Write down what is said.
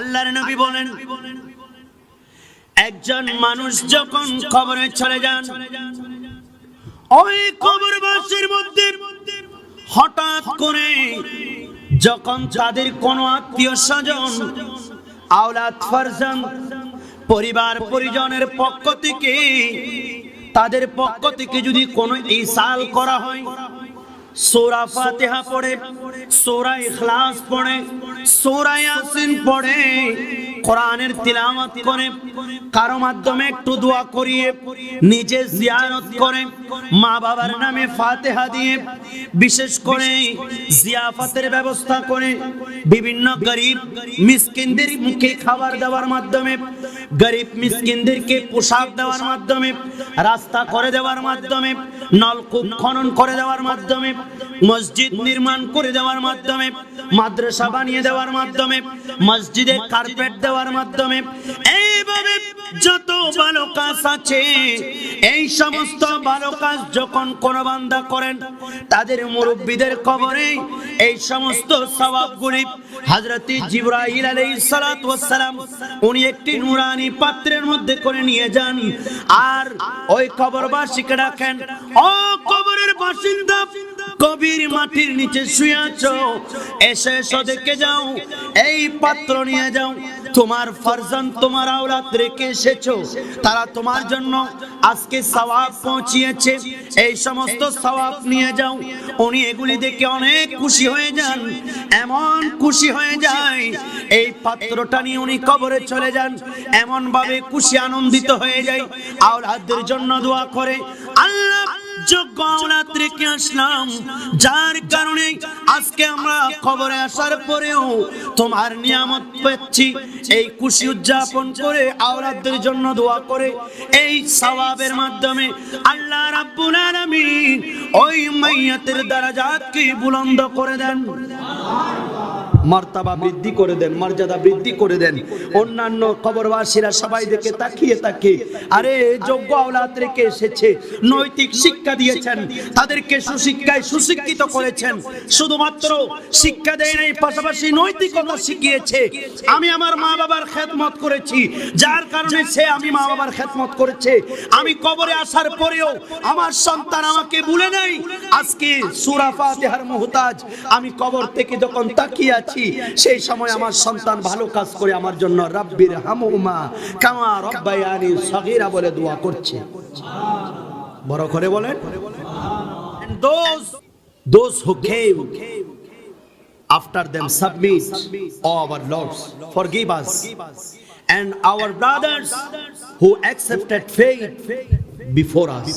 আল্লাহর নবী বলেন, একজন মানুষ যখন কবরে চলে যান, ওই কবরবাসীর মধ্যে হঠাৎ করে যখন তাদের কোনো আত্মীয় স্বজন, আওলাদ ফারজান, পরিবার পরিজনের পক্ষ থেকে, তাদের পক্ষ থেকে যদি কোনো ইসাল করা হয়, সূরা ফাতিহা পড়ে, সূরা ইখলাস পড়ে ইয়াসিন পড়ে, কোরআনের করে, কারও মাধ্যমে একটু দোয়া করিয়ে, নিজে জিয়ারত করে, মা বাবার নামে ফাতিহা দিয়ে, বিশেষ করে জিয়াফতের ব্যবস্থা করে, বিভিন্ন গরিব মিসকিনদের মুখে খাবার দেওয়ার মাধ্যমে, গরিব মিসকিনদেরকে পোশাক দেওয়ার মাধ্যমে, রাস্তা করে দেওয়ার মাধ্যমে, নলকূপ খনন করে দেওয়ার মাধ্যমে মসজিদ নির্মাণ করে দেওয়ার মাধ্যমে, মাদ্রাসা বানিয়ে দেওয়ার মাধ্যমে, মসজিদে কার্পেট দেওয়ার মাধ্যমে, এইভাবে যত ভালো কাজ আছে, এই সমস্ত ভালো কাজ যখন কোন বান্দা করেন, তাদের মুরব্বীদের কবরে এই সমস্ত সওয়াবগুলি হাজরতি জিবরাইল আলাইহিস সালাতু ওয়াস সালাম, উনি একটি নুরানি পাত্রের মধ্যে করে নিয়ে যান। আর ওই কবরবাসীকে ডাকেন, ও কবরের বাসিন্দা কবির মাটির নিচে শুয়ে এসে দেখে যাও, এই পাত্র নিয়ে যাও। তোমার ফারজান, তোমার আওলাদ রেখে এসেছ। তারা তোমার জন্য আজকে সওয়াব পৌঁছিয়েছে। এই সমস্ত সওয়াব নিয়ে যাও। উনি এগুলি দেখে অনেক খুশি হয়ে যান। এমন খুশি হয়ে যায়, এই পাত্রটা নিয়ে উনি কবরে চলে যান। এমন ভাবে খুশি, আনন্দিত হয়ে যায়। আওলাদের জন্য দোয়া করে। যোগ্য আওলাদ রেখে আসলাম। যার কারণে আজকে আমরা খবরে আসার পরেও তোমার নিয়ামত পাচ্ছি এই খুশি উদযাপন করে আওলাদদের জন্য দোয়া করে। এই সওয়াবের মাধ্যমে আল্লাহ রাব্বুল আলামিন ওই মাইয়াতের দারাজাতকে বুলন্দ করে দেন। মার্তাবা বৃদ্ধি করে দেন, মর্যাদা বৃদ্ধি করে দেন। অন্যান্য কবরবাসীরা সবাই দেখে তাকিয়ে তাকিয়ে, আরে, যোগ্য আওলাদ রেখে এসেছে, নৈতিক শিক্ষা দিয়েছেন, তাদেরকে সুশিক্ষায় সুশিক্ষিত করেছেন, শুধুমাত্র শিক্ষা দেয় নাই, পাশাপাশি নৈতিকতা শিখিয়েছে। আমি আমার মা বাবার খেদমত করেছি, যার কারণে সে আমি মা বাবার খেদমত করেছে। আমি কবরে আসার পরেও আমার সন্তান আমাকে ভুলে নেই। আজকে সূরা ফাতিহার মুহতাজ, আমি কবর থেকে যখন তাকিয়ে আছি সেই সময় আমার সন্তান ভালো কাজ করে আমার জন্য রাব্বির হামুমা কামা রব্বায়ানি সগীরা বলে দোয়া করছে বড় করে বলেন And those those who after them submit oh our lords forgive us and our brothers who accepted faith before us